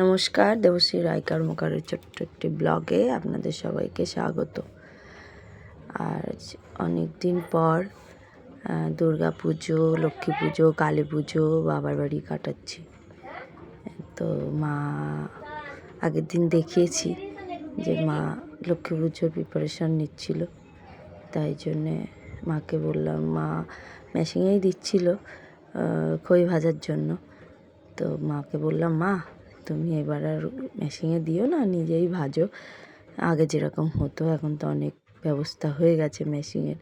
নমস্কার, দেবশ্রী রায় কর্মকারের ছোট্ট একটি ব্লগে আপনাদের সবাইকে স্বাগত। আর অনেক দিন পর দুর্গা পুজো, লক্ষ্মী পুজো, কালী পুজো, বাবার বাড়ি কাটাচ্ছি। তো মা, আগের দিন দেখিয়েছি যে মা লক্ষ্মী পুজোর প্রিপারেশান নিচ্ছিল। তাই জন্যে মাকে বললাম, মা মেশিনেই দিচ্ছিল খই ভাজার জন্য। তো মাকে বললাম, মা তুমি এবার আর মেশিনে দিও না, নিজেই ভাজো। আগে যেরকম হতো, এখন তো অনেক ব্যবস্থা হয়ে গেছে মেশিনের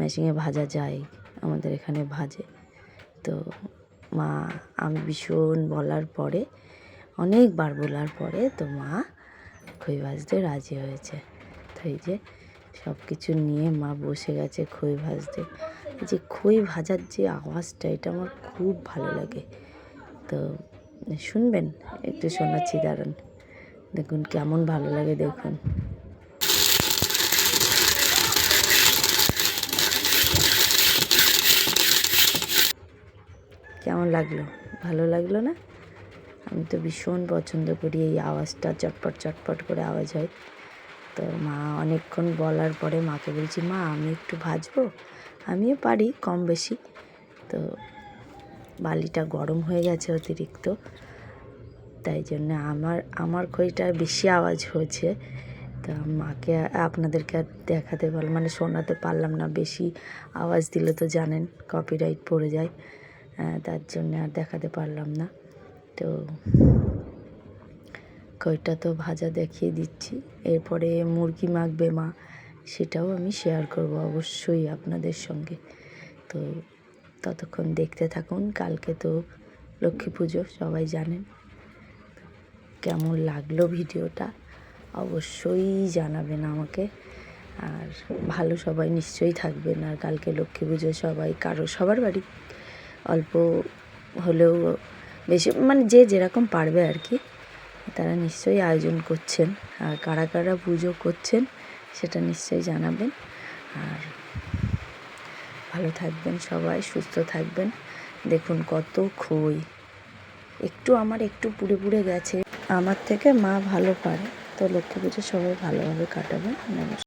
মেশিনে ভাজা যায়, আমাদের এখানে ভাজে। তো মা, আমি ভীষণ বলার পরে, অনেকবার বলার পরে তো মা খই ভাজতে রাজি হয়েছে। তো এই যে সব কিছু নিয়ে মা বসে গেছে খই ভাজতে। যে খই ভাজার যে আওয়াজটা, এটা আমার খুব ভালো লাগে। তো শুনবেন? একটু শোনাচ্ছি দাঁড়ান দেখুন, কেমন ভালো লাগে, দেখুন। কেমন লাগল? ভালো লাগল না? আমি তো ভীষণ পছন্দ করি এই আওয়াজটা, চটপট চটপট করে আওয়াজ হয়। তো মা অনেকক্ষণ বলার পরে মাকে বলছি, মা, আমি একটু ভাজবো? আমিও পারি, কম বেশি। তো বালিটা গরম হয়ে গেছে অতিরিক্ত। তাই জন্য আমার আমার খইটা বেশি আওয়াজ হয়েছে। তা মাকে আপনাদেরকে আর দেখাতে পারলাম মানে শোনাতে পারলাম না বেশি আওয়াজ দিলে তো জানেন কপিরাইট পড়ে যায়। আহ, তার জন্য আর দেখাতে পারলাম না। তো খইটা তো ভাজা দেখিয়ে দিচ্ছি। এরপরে মুরগি মাখবে মা সেটাও আমি শেয়ার করব অবশ্যই আপনাদের সঙ্গে। তো ততক্ষণ দেখতে থাকুন, কালকে তো লক্ষ্মী পুজো, সবাই জানেন। কেমন লাগল ভিডিওটা? অবশ্যই জানাবেন আমাকে। আর ভালো সবাই নিশ্চয়ই থাকবেন। আর কালকে লক্ষ্মী পুজো, সবাই, কারও, সবার বাড়ি। অল্প হলেও বেশি মানে যে যেরকম পারবে আর কি, তারা নিশ্চয়ই আয়োজন করছেন। আর কারা কারা পুজো করছেন, সেটা নিশ্চয়ই জানাবেন। আর ভালো থাকবেন সবাই, সুস্থ থাকবেন। দেখুন কত খই। একটু আমার একটু পুড়ে পুড়ে গেছে। আমার থেকে মা ভালো পারে। তো লক্ষ্মী পুজো সবাই ভালোভাবে কাটাবেন। নমস্কার।